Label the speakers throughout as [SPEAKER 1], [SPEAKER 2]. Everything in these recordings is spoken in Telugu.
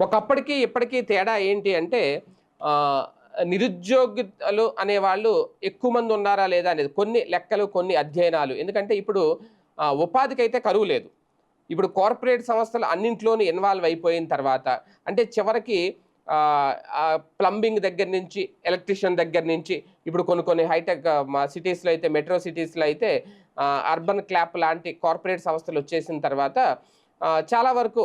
[SPEAKER 1] ఒకప్పటికి ఇప్పటికీ తేడా ఏంటి అంటే ఆ, అనే అనేవాళ్ళు ఎక్కువ మంది ఉన్నారా లేదా అనేది కొన్ని లెక్కలు కొన్ని అధ్యయనాలు. ఎందుకంటే ఇప్పుడు ఉపాధికి అయితే కరువు లేదు. ఇప్పుడు కార్పొరేట్ సంస్థలు అన్నింట్లోనూ ఇన్వాల్వ్ అయిపోయిన తర్వాత అంటే చివరికి ప్లంబింగ్ దగ్గర నుంచి ఎలక్ట్రీషియన్ దగ్గర నుంచి ఇప్పుడు కొన్ని కొన్ని హైటెక్ మా సిటీస్లో అయితే మెట్రో సిటీస్లో అయితే అర్బన్ క్లాప్ లాంటి కార్పొరేట్ సంస్థలు వచ్చేసిన తర్వాత చాలా వరకు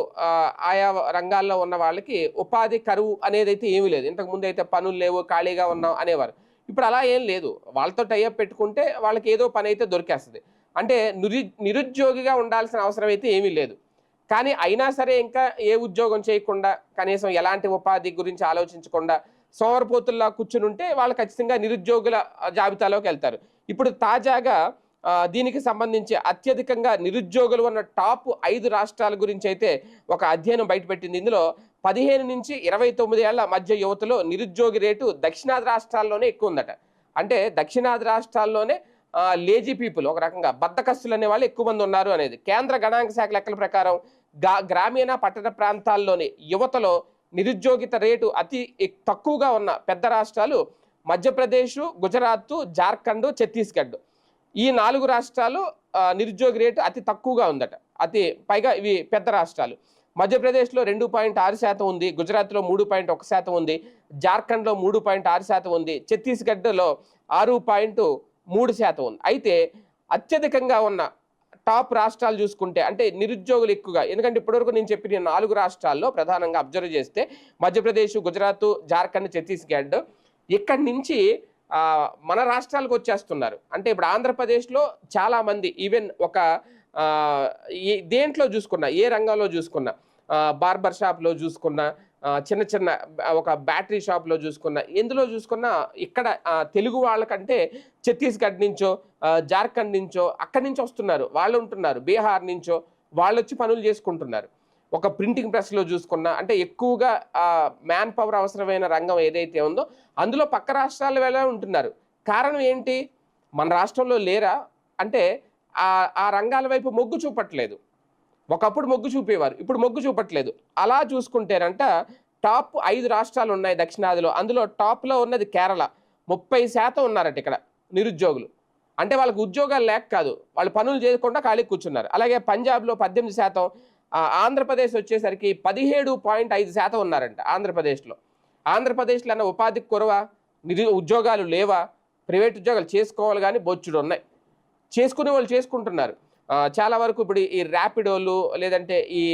[SPEAKER 1] ఆయా రంగాల్లో ఉన్న వాళ్ళకి ఉపాధి కరువు అనేది అయితే ఏమీ లేదు. ఇంతకు ముందు అయితే పనులు లేవు ఖాళీగా ఉన్నాం అనేవారు. ఇప్పుడు అలా ఏం లేదు. వాళ్ళతో టైఅప్ పెట్టుకుంటే వాళ్ళకి ఏదో పని అయితే దొరికేస్తుంది. అంటే నిరు నిరుద్యోగిగా ఉండాల్సిన అవసరం అయితే ఏమీ లేదు. కానీ అయినా సరే ఇంకా ఏ ఉద్యోగం చేయకుండా కనీసం ఎలాంటి ఉపాధి గురించి ఆలోచించకుండా సోమరపోతుల్లా కూర్చుని ఉంటే వాళ్ళు ఖచ్చితంగా నిరుద్యోగుల జాబితాలోకి వెళ్తారు. ఇప్పుడు తాజాగా దీనికి సంబంధించి అత్యధికంగా నిరుద్యోగులు ఉన్న టాప్ ఐదు రాష్ట్రాల గురించి అయితే ఒక అధ్యయనం బయటపెట్టింది. ఇందులో పదిహేను నుంచి ఇరవై తొమ్మిది ఏళ్ళ మధ్య యువతలో నిరుద్యోగి రేటు దక్షిణాది రాష్ట్రాల్లోనే ఎక్కువ ఉందట అంటే దక్షిణాది రాష్ట్రాల్లోనే లేజీ పీపుల్ ఒక రకంగా బద్దకస్తులు అనే వాళ్ళు ఎక్కువ మంది ఉన్నారు అనేది. కేంద్ర గణాంక శాఖ లెక్కల ప్రకారం గ్రామీణ పట్టణ ప్రాంతాల్లోని యువతలో నిరుద్యోగిత రేటు అతి తక్కువగా ఉన్న పెద్ద రాష్ట్రాలు మధ్యప్రదేశ్ గుజరాత్ జార్ఖండ్ ఛత్తీస్గఢ్. ఈ నాలుగు రాష్ట్రాలు నిరుద్యోగ రేటు అతి తక్కువగా ఉందట. అతి పైగా ఇవి పెద్ద రాష్ట్రాలు. మధ్యప్రదేశ్లో రెండు పాయింట్ ఆరు శాతం ఉంది గుజరాత్లో మూడు పాయింట్ ఒక శాతం ఉంది జార్ఖండ్లో మూడు పాయింట్ ఆరు శాతం ఉంది ఛత్తీస్గఢ్లో ఆరు పాయింట్ మూడు శాతం ఉంది. అయితే అత్యధికంగా ఉన్న టాప్ రాష్ట్రాలు చూసుకుంటే అంటే నిరుద్యోగులు ఎక్కువగా ఎందుకంటే ఇప్పటివరకు నేను చెప్పిన నాలుగు రాష్ట్రాల్లో ప్రధానంగా అబ్జర్వ్ చేస్తే మధ్యప్రదేశ్ గుజరాత్ జార్ఖండ్ ఛత్తీస్గఢ్ ఇక్కడి నుంచి మన రాష్ట్రాలకు వచ్చేస్తున్నారు. అంటే ఇప్పుడు ఆంధ్రప్రదేశ్లో చాలామంది ఈవెన్ ఒక దేంట్లో చూసుకున్నా ఏ రంగంలో చూసుకున్నా బార్బర్ షాప్లో చూసుకున్నా చిన్న చిన్న ఒక బ్యాటరీ షాప్లో చూసుకున్నా ఎందులో చూసుకున్నా ఇక్కడ తెలుగు వాళ్ళకంటే ఛత్తీస్గఢ్ నుంచో జార్ఖండ్ నుంచో అక్కడి నుంచి వస్తున్నారు. వాళ్ళు ఉంటున్నారు. బీహార్ నుంచో వాళ్ళు వచ్చి పనులు చేసుకుంటున్నారు. ఒక ప్రింటింగ్ ప్రెస్లో చూసుకున్నా అంటే ఎక్కువగా మ్యాన్ పవర్ అవసరమైన రంగం ఏదైతే ఉందో అందులో పక్క రాష్ట్రాల వేళ ఉంటున్నారు. కారణం ఏంటి? మన రాష్ట్రంలో లేరా? అంటే ఆ రంగాల వైపు మొగ్గు చూపట్లేదు. ఒకప్పుడు మొగ్గు చూపేవారు ఇప్పుడు మొగ్గు చూపట్లేదు. అలా చూసుకుంటేనంట టాప్ ఐదు రాష్ట్రాలు ఉన్నాయి దక్షిణాదిలో. అందులో టాప్లో ఉన్నది కేరళ. ముప్పై శాతం ఉన్నారట ఇక్కడ నిరుద్యోగులు. అంటే వాళ్ళకి ఉద్యోగాలు లేక కాదు వాళ్ళు పనులు చేయకుండా ఖాళీ కూర్చున్నారు. అలాగే పంజాబ్లో పద్దెనిమిది శాతం ఆంధ్రప్రదేశ్ వచ్చేసరికి పదిహేడు పాయింట్ ఐదు శాతం ఉన్నారంట ఆంధ్రప్రదేశ్లో. ఆంధ్రప్రదేశ్లో అన్న ఉపాధి కొరవ? నిరు ఉద్యోగాలు లేవా? ప్రైవేట్ ఉద్యోగాలు చేసుకోవాలి కానీ బొచ్చుడు ఉన్నాయి. చేసుకునే వాళ్ళు చేసుకుంటున్నారు. చాలా వరకు ఇప్పుడు ఈ ర్యాపిడోలు లేదంటే ఈ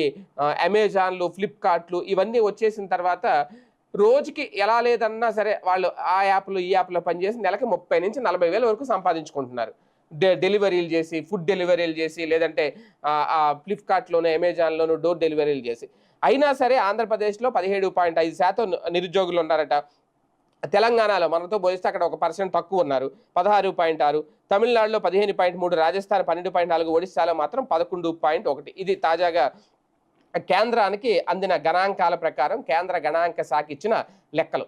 [SPEAKER 1] అమెజాన్లు ఫ్లిప్కార్ట్లు ఇవన్నీ వచ్చేసిన తర్వాత రోజుకి ఎలా లేదన్నా సరే వాళ్ళు ఆ యాప్లు ఈ యాప్లో పనిచేసి నెలకి ముప్పై నుంచి నలభై వేల వరకు సంపాదించుకుంటున్నారు. డెలివరీలు చేసి ఫుడ్ డెలివరీలు చేసి లేదంటే ఆ, అమెజాన్లోనూ ఫ్లిప్కార్ట్లోను అమెజాన్లోను డోర్ డెలివరీలు చేసి. అయినా సరే ఆంధ్రప్రదేశ్లో పదిహేడు పాయింట్ ఐదు శాతం నిరుద్యోగులు ఉన్నారట. తెలంగాణలో మనతో పోలిస్తే అక్కడ ఒక పర్సెంట్ తక్కువ ఉన్నారు. పదహారు పాయింట్ ఆరు. తమిళనాడులో పదిహేను పాయింట్ మూడు. రాజస్థాన్ పన్నెండు పాయింట్ నాలుగు. ఒడిశాలో మాత్రం పదకొండు పాయింట్ ఒకటి. ఇది తాజాగా కేంద్రానికి అందిన గణాంకాల ప్రకారం కేంద్ర గణాంక శాఖ ఇచ్చిన లెక్కలు.